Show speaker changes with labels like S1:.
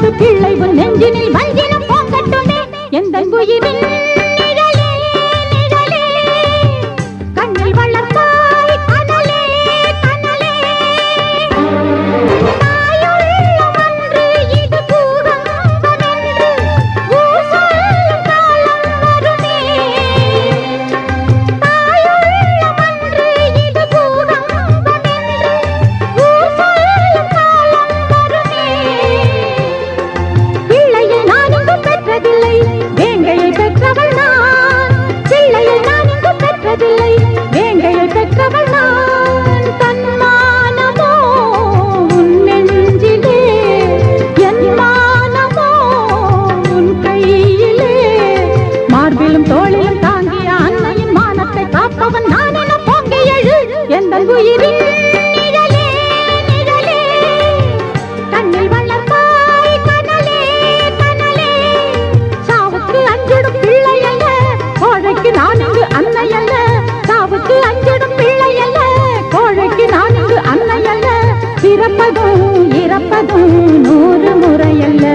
S1: காது கிள்ளை உன் நெஞ்சினில் வஞ்சினம் போங்கட்டுமே. எந்த குயிலில் பிறப்பதும் இறப்பதும் நூறு முறையல்ல.